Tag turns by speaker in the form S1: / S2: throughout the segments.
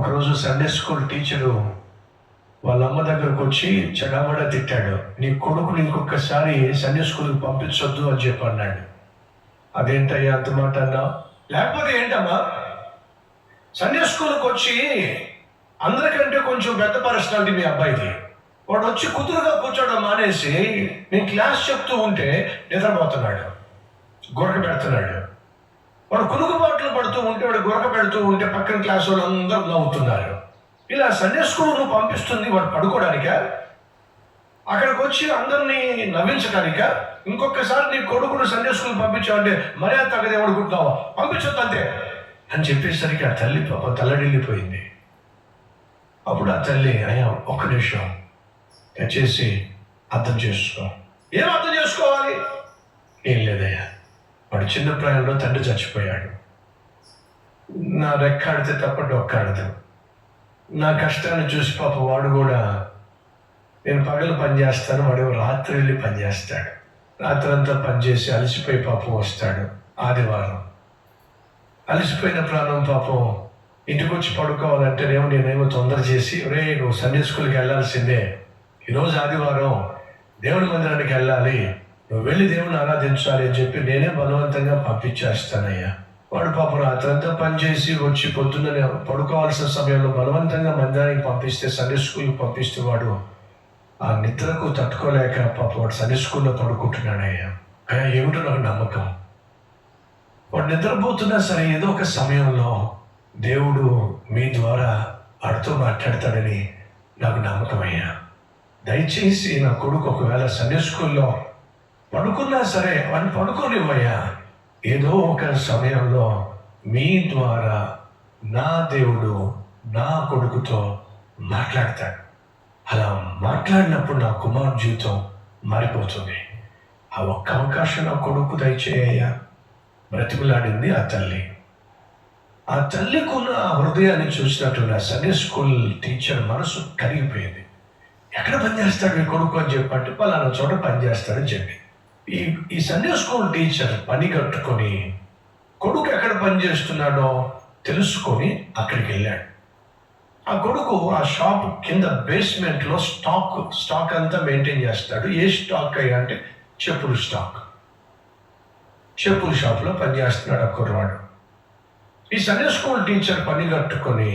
S1: ఒకరోజు Sunday school teacher వాళ్ళ అమ్మ దగ్గరకు వచ్చి చెడామడా తిట్టాడు. నీ కొడుకుని ఇంకొకసారి సండే స్కూల్కి పంపించొద్దు అని చెప్పి అన్నాడు. అదేంటయ్యా అంత మాట అన్నా లేకపోతే ఏంటమ్మా? సండే స్కూల్కి వచ్చి అందరికంటే కొంచెం పెద్ద పర్సనాలిటీ మీ అబ్బాయిది. వాడు వచ్చి కుదురుగా కూర్చోవడం మానేసి నేను క్లాస్ చెప్తూ ఉంటే నిద్రపోతున్నాడు. గురక పెడుతున్నాడు. వాడు కునుగుబాట్లు పడుతూ ఉంటే వాడు గురక పెడుతూ ఉంటే పక్కన క్లాస్ వాళ్ళు అందరూ నవ్వుతున్నారు. ఇలా సండే స్కూల్ నువ్వు పంపిస్తుంది వాడు పడుకోవడానిక. అక్కడికి వచ్చి అందరినీ నవ్వించడానిక ఇంకొకసారి నీ కొడుకును సండే స్కూల్ పంపించావంటే మర్యాద తగ్గదు అనుకుంటున్నావా? పంపించొద్దు అంతే అని చెప్పేసరికి ఆ తల్లి పాప తల్లడిల్లిపోయింది. అప్పుడు ఆ తల్లి అయ్యా ఒక్క నిమిషం. దయచేసి అర్థం చేసుకో. ఏం అర్థం చేసుకోవాలి? ఏం లేదయ్యా. వాడు చిన్న ప్రాయంలో తండ్రి చచ్చిపోయాడు. నా రెక్కాడితే తప్ప డొక్కాడదు నా కష్టాన్ని చూసి పాప వాడు కూడా నేను పగలు పని చేస్తాను వాడు రాత్రి వెళ్ళి పని చేస్తాడు. రాత్రి అంతా పనిచేసి అలసిపోయి పాపం వస్తాడు ఆదివారం. అలసిపోయిన ప్రాణం పాపం ఇంటికి వచ్చి పడుకోవాలంటే నేమో నేనేమో తొందర చేసి రే నువ్వు సండే స్కూల్కి వెళ్ళాల్సిందే. ఈరోజు ఆదివారం దేవుడి మందిరానికి వెళ్ళాలి. నువ్వు వెళ్ళి దేవుని ఆరాధించాలి అని చెప్పి నేనే బలవంతంగా పంపించేస్తానయ్యా. వాడు పాపం రాత్రంతా పనిచేసి వచ్చి పొద్దున్న పడుకోవాల్సిన సమయంలో బలవంతంగా మందిరానికి పంపిస్తే సండే స్కూల్కి పంపిస్తే వాడు ఆ నిద్రకు తట్టుకోలేక పాప వాడు సండే స్కూల్లో పడుకుంటున్నాడయ్యా. అయ్యా ఏమిటో నాకు నమ్మకం. వాడు నిద్రపోతున్నా సరే ఏదో ఒక సమయంలో దేవుడు మీ ద్వారా వాడితో మాట్లాడతాడని నాకు నమ్మకం అయ్యా. దయచేసి నా కొడుకు ఒకవేళ సండే స్కూల్లో పడుకున్నా సరే వాడిని పడుకోనివ్వయ్యా. ఏదో ఒక సమయంలో మీ ద్వారా నా దేవుడు నా కొడుకుతో మాట్లాడతాడు. అలా మాట్లాడినప్పుడు నా కుమార్ జీవితం మారిపోతుంది. ఆ ఒక్క అవకాశం నా కొడుకు దయచేయ్యా బ్రతిమలాడింది ఆ తల్లి. ఆ తల్లికున్న ఆ హృదయాన్ని చూసినట్టు నా సండే స్కూల్ టీచర్ మనసు కరిగిపోయింది. ఎక్కడ పనిచేస్తాడు మీ కొడుకు అని చెప్పంటే పలానా చోట పనిచేస్తాడని చెప్పి. ఈ ఈ సండే స్కూల్ టీచర్ పని కట్టుకొని కొడుకు ఎక్కడ పనిచేస్తున్నాడో తెలుసుకొని అక్కడికి వెళ్ళాడు ఆ కొడుకు ఆ షాప్ కింద బేస్మెంట్లో స్టాక్ స్టాక్ అంతా మెయింటైన్ చేస్తాడు. ఏ స్టాక్ అయ్యా అంటే చెప్పులు స్టాక్ చెప్పుల షాప్లో పనిచేస్తున్నాడు ఆ కుర్రవాడు. ఈ సండే స్కూల్ టీచర్ పని కట్టుకొని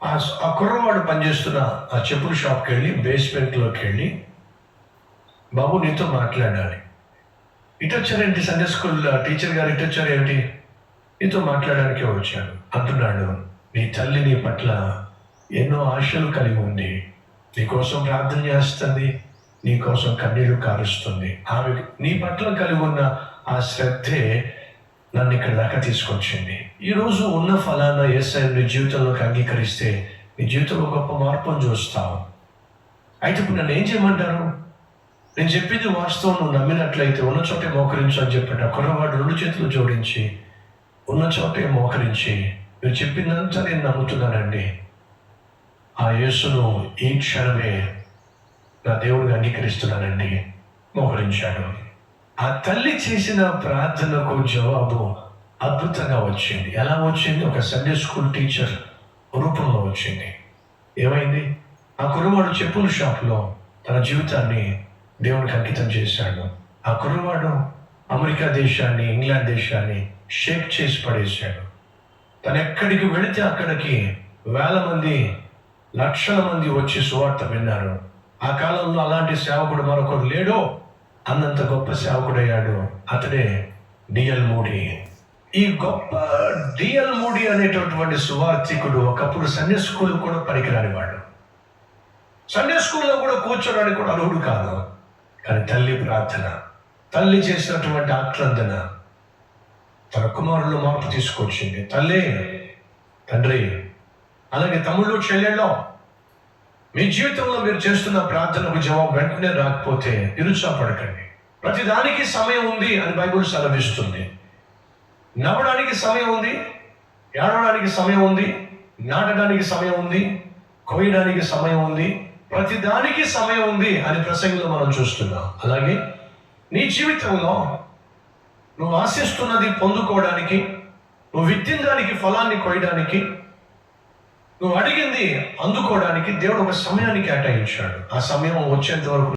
S1: ఆ ఆ కుర్రవాడు పనిచేస్తున్న ఆ చెప్పుల షాప్కి వెళ్ళి బేస్మెంట్లోకి వెళ్ళి బాబు నీతో మాట్లాడాలి. ఇటు వచ్చారేంటి సండే స్కూల్ టీచర్ గారు ఇటు ఏమిటి? నీతో మాట్లాడడానికే వచ్చాను అంటున్నాడు నీ తల్లి నీ పట్ల ఎన్నో ఆశలు కలిగి ఉంది. నీకోసం ప్రార్థన చేస్తుంది. నీకోసం కన్నీరు కారుస్తుంది. ఆమె నీ పట్ల కలిగి ఉన్న ఆ శ్రద్ధే నన్ను ఇక్కడ దాకా తీసుకొచ్చింది. ఈరోజు ఉన్న ఫలానా ఎస్ఐ నీ జీవితంలోకి అంగీకరిస్తే నీ జీవితంలో గొప్ప మార్పును చూస్తావు. అయితే ఇప్పుడు నన్ను ఏం చేయమంటారు? నేను చెప్పింది వాస్తవం నువ్వు నమ్మినట్లయితే ఉన్న చోటే మోకరించు అని చెప్పాడు. కుర్రవాడు రెండు చేతులు జోడించి ఉన్న చోటే మోకరించి నువ్వు చెప్పిందంతా నేను నమ్ముతున్నానండి. ఆ యేసును ఈ క్షణమే నా దేవుడిని అంగీకరిస్తున్నానండి. మోకరించాడు. ఆ తల్లి చేసిన ప్రార్థనకు జవాబు అద్భుతంగా వచ్చింది. ఎలా వచ్చింది? ఒక సండే స్కూల్ టీచర్ రూపంలో వచ్చింది. ఏమైంది? ఆ కుర్రవాడు చెప్పుల షాప్లో తన జీవితాన్ని దేవుడికి అంకితం చేశాడు. ఆ కుర్రవాడు అమెరికా దేశాన్ని ఇంగ్లాండ్ దేశాన్ని షేక్ చేసి పడేశాడు. తను ఎక్కడికి వెళితే అక్కడికి వేల మంది లక్షల మంది వచ్చి సువార్త విన్నారు. ఆ కాలంలో అలాంటి సేవకుడు మరొకడు లేడో. అన్నంత గొప్ప సేవకుడయ్యాడు అతడే డిఎల్ మూడి. ఈ గొప్ప డిఎల్ మూడి అనేటటువంటి సువార్థికుడు ఒకప్పుడు సండే స్కూల్ కూడా పనికిరాని వాడు సండే స్కూల్లో కూడా కూర్చోడానికి కూడా అర్హుడు కాదు. కానీ తల్లి ప్రార్థన తల్లి చేసినటువంటి ఆక్రందన తన కుమారుల్లో మార్పు తీసుకొచ్చింది. తల్లి తండ్రి అలాగే తమ్ముళ్ళు చెల్లెళ్ళో మీ జీవితంలో మీరు చేస్తున్న ప్రార్థనకు జవాబు వెంటనే రాకపోతే నిరుత్సాహపడకండి. ప్రతిదానికి సమయం ఉంది అని బైబుల్ సెలవిస్తుంది. నవ్వడానికి సమయం ఉంది ఏడవడానికి సమయం ఉంది నాటడానికి సమయం ఉంది కోయడానికి సమయం ఉంది ప్రతిదానికి సమయం ఉంది అని ప్రసంగంలో మనం చూస్తున్నాం. అలాగే నీ జీవితంలో నువ్వు ఆశిస్తున్నది పొందుకోవడానికి నువ్వు విత్తిన దానికి ఫలాన్ని కోయడానికి నువ్వు అడిగింది అందుకోవడానికి దేవుడు ఒక సమయానికి కేటాయించాడు. ఆ సమయం వచ్చేంత వరకు